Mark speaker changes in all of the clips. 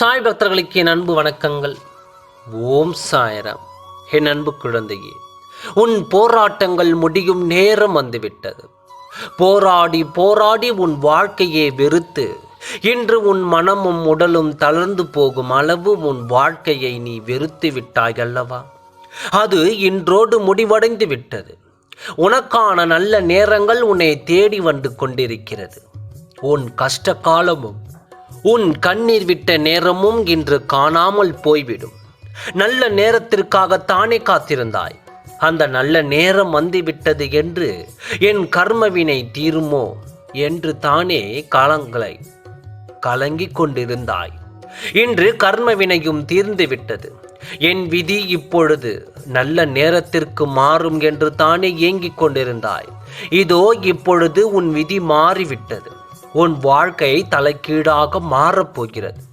Speaker 1: சாய் பக்தர்களுக்கு என் அன்பு வணக்கங்கள். ஓம் சாயராம். என் அன்பு குழந்தையே உன் போராட்டங்கள் முடியும் நேரம் வந்துவிட்டது. போராடி போராடி உன் வாழ்க்கையை வெறுத்து இன்று உன் மனமும் உடலும் தளர்ந்து போகும் அளவு உன் வாழ்க்கையை நீ வெறுத்து விட்டாய் அல்லவா? அது இன்றோடு முடிவடைந்து விட்டது. உனக்கான நல்ல நேரங்கள் உன்னை தேடி வந்து கொண்டிருக்கிறது. உன் கஷ்ட காலமும் உன் கண்ணீர் விட்ட நேரமும் இன்று காணாமல் போய்விடும். நல்ல நேரத்திற்காகத்தானே காத்திருந்தாய். அந்த நல்ல நேரம் வந்துவிட்டது என்று என் கர்மவினை தீருமோ என்று தானே காலங்களை கலங்கிக் கொண்டிருந்தாய். இன்று கர்மவினையும் தீர்ந்து விட்டது. என் விதி இப்பொழுது நல்ல நேரத்திற்கு மாறும் என்று தானே ஏங்கிக் கொண்டிருந்தாய். இதோ இப்பொழுது உன் விதி மாறிவிட்டது. உன் வாழ்க்கை தலைக்கீழாக மாறப்போகிறது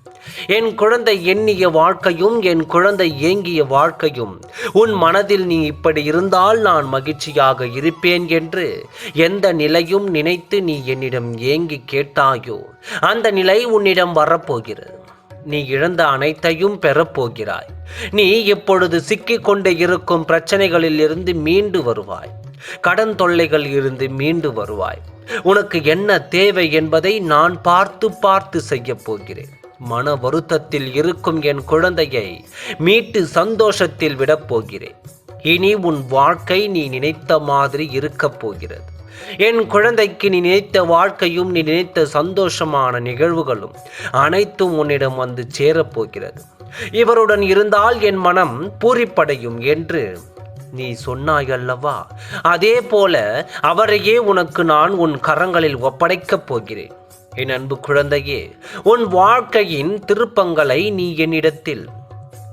Speaker 1: என் குழந்தை எண்ணிய வாழ்க்கையும் என் குழந்தை ஏங்கிய வாழ்க்கையும் உன் மனதில் நீ இப்படி இருந்தால் நான் மகிழ்ச்சியாக இருப்பேன் என்று எந்த நிலையும் நினைத்து நீ என்னிடம் ஏங்கி கேட்டாயோ அந்த நிலை உன்னிடம் வரப்போகிறது. நீ இழந்த அனைத்தையும் பெறப்போகிறாய் நீ இப்பொழுது சிக்கிக் கொண்டு இருக்கும் பிரச்சனைகளில் இருந்து மீண்டு வருவாய். கடன் தொல்லைகள் இருந்து மீண்டு வருவாய். உனக்கு என்ன தேவை என்பதை நான் பார்த்து பார்த்து செய்ய போகிறேன். மன வருத்தத்தில் இருக்கும் என் குழந்தையை மீட்டு சந்தோஷத்தில் விடப் போகிறேன். இனி உன் வாழ்க்கை நீ நினைத்த மாதிரி இருக்கப் போகிறது. என் குழந்தைக்கு நீ நினைத்த வாழ்க்கையும் நீ நினைத்த சந்தோஷமான நிகழ்வுகளும் அனைத்தும் உன்னிடம் வந்து சேரப்போகிறது இவருடன் இருந்தால் என் மனம் பூரிப்படையும் என்று நீ சொன்னாய் அல்லவா? அதே போல அவரையே உனக்கு நான் உன் கரங்களில் ஒப்படைக்கப் போகிறேன். என் அன்பு குழந்தையே உன் வாழ்க்கையின் திருப்பங்களை நீ என்னிடத்தில்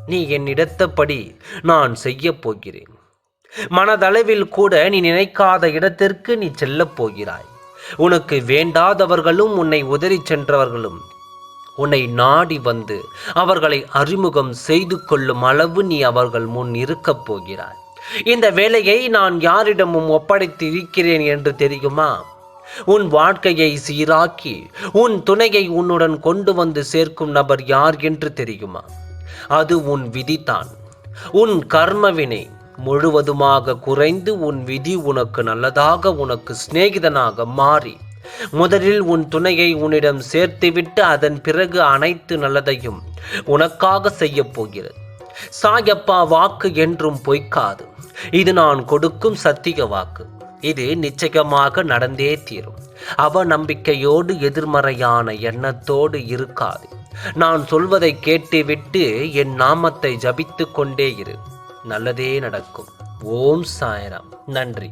Speaker 1: நீ என்னிடத்தபடி நான் செய்யப் போகிறேன். மனதளவில் கூட நீ நினைக்காத இடத்திற்கு நீ செல்லப் போகிறாய். உனக்கு வேண்டாதவர்களும் உன்னை உதறி சென்றவர்களும் உன்னை நாடி வந்து அவர்களை அறிமுகம் செய்து கொள்ளும் அளவு நீ அவர்கள் முன் இருக்கப் போகிறாய். இந்த வேலையை நான் யாரிடமும் ஒப்படைத்து இருக்கிறேன் என்று தெரியுமா? உன் வாழ்க்கையை சீராக்கி உன் துணையை உன்னுடன் கொண்டு வந்து சேர்க்கும் நபர் யார் என்று தெரியுமா? அது உன் விதிதான். உன் கர்மவினை முழுவதுமாக குறைந்து உன் விதி உனக்கு நல்லதாக உனக்கு சிநேகிதனாக மாறி முதலில் உன் துணையை உன்னிடம் சேர்த்துவிட்டு அதன் பிறகு அனைத்து நல்லதையும் உனக்காக செய்யப் போகிறது. சாயப்பா வாக்கு என்றும் பொய்க்காது. இது நான் கொடுக்கும் சத்திய வாக்கு. இது நிச்சயமாக நடந்தே தீரும். அவ நம்பிக்கையோடு எதிர்மறையான எண்ணத்தோடு இருக்காது. நான் சொல்வதை கேட்டுவிட்டு என் நாமத்தை ஜபித்து கொண்டே இரு. நல்லதே நடக்கும். ஓம் சாயராம். நன்றி.